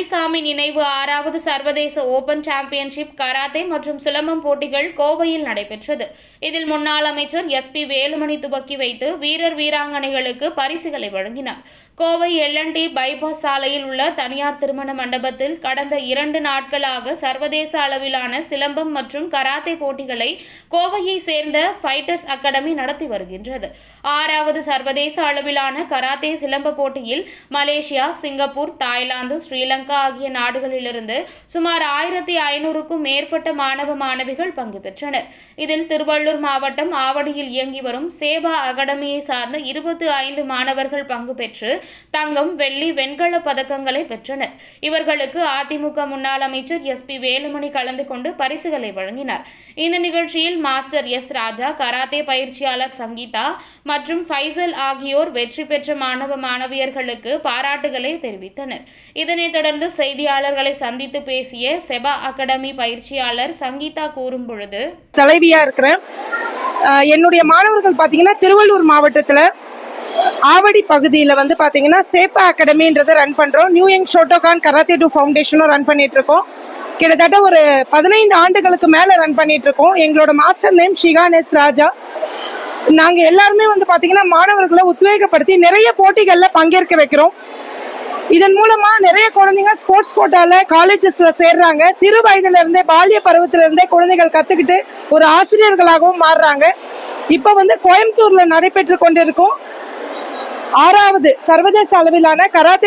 நினைவு ஆறாவது சர்வதேச ஓபன் சாம்பியன்ஷிப் கராத்தே மற்றும் சிலம்பம் போட்டிகள் கோவையில் நடைபெற்றது. இதில் முன்னாள் அமைச்சர் எஸ் பி வேலுமணி துவக்கி வைத்து வீரர் வீராங்கனைகளுக்கு பரிசுகளை வழங்கினார். கோவை எல்என்டி பைபாஸ் சாலையில் உள்ள தனியார் திருமண மண்டபத்தில் கடந்த இரண்டு நாட்களாக சர்வதேச அளவிலான சிலம்பம் மற்றும் கராத்தே போட்டிகளை கோவையை சேர்ந்த ஃபைட்டர்ஸ் அகாடமி நடத்தி வருகின்றது. ஆறாவது சர்வதேச அளவிலான கராத்தே சிலம்ப போட்டியில் மலேசியா சிங்கப்பூர் தாய்லாந்து ஸ்ரீலங்கா ஆகிய நாடுகளிலிருந்து சுமார் ஆயிரத்தி ஐநூறுக்கும் மேற்பட்ட மாணவ மாணவிகள் பங்கு பெற்றனர். இதில் திருவள்ளூர் மாவட்டம் ஆவடியில் இயங்கி வரும் சேவா அகாடமியை சார்ந்த இருபத்தி ஐந்து மாணவர்கள் பங்கு பெற்று தங்கம் வெள்ளி வெண்கல பதக்கங்களை பெற்றனர். இவர்களுக்கு அதிமுக முன்னாள் அமைச்சர் எஸ் பி வேலுமணி கலந்து கொண்டு பரிசுகளை வழங்கினார். இந்த நிகழ்ச்சியில் மாஸ்டர் எஸ் ராஜா கராத்தே பயிற்சியாளர் சங்கீதா மற்றும் ஃபைசல் ஆகியோர் வெற்றி பெற்ற மாணவ மாணவியர்களுக்கு பாராட்டுகளை தெரிவித்தனர். இதனைத் தொடர்ந்து செய்தியாளர்களை சந்தித்து பேசிய செபா அகாடமி பயிற்சியாளர் சங்கீதா கூறும் பொழுது தலைவியா இருக்கிறேன் என்னுடைய மாணவர்கள் பார்த்தீங்கன்னா திருவள்ளூர் மாவட்டத்தில் ஆவடி பகுதியில் வந்து பார்த்தீங்கன்னா சேப்பா அகாடமின்றதை ரன் பண்ணுறோம் new young Shotokan karate do ஃபவுண்டேஷனும் run பண்ணிட்டு இருக்கோம் கிட்டத்தட்ட ஒரு பதினைந்து ஆண்டுகளுக்கு மேலே ரன் பண்ணிட்டு இருக்கோம் எங்களோட மாஸ்டர் நேம் ஷிகானேஸ் ராஜா நாங்கள் எல்லாருமே வந்து பார்த்தீங்கன்னா மாணவர்களை உத்வேகப்படுத்தி நிறைய போட்டிகளில் பங்கேற்க வைக்கிறோம். இதன் மூலமா நிறைய குழந்தைங்க ஸ்போர்ட்ஸ் கோட்டால காலேஜஸ்ல சேர்றாங்க. சிறு வயதுல இருந்தே பால்ய பருவத்துல இருந்தே குழந்தைகள் கத்துக்கிட்டு ஒரு ஆசிரியர்களாகவும் மாறுறாங்க. இப்ப வந்து கோயம்புத்தூர்ல நடைபெற்று கொண்டிருக்கும் ஆறாவது சர்வதேச அளவிலான கராத்தே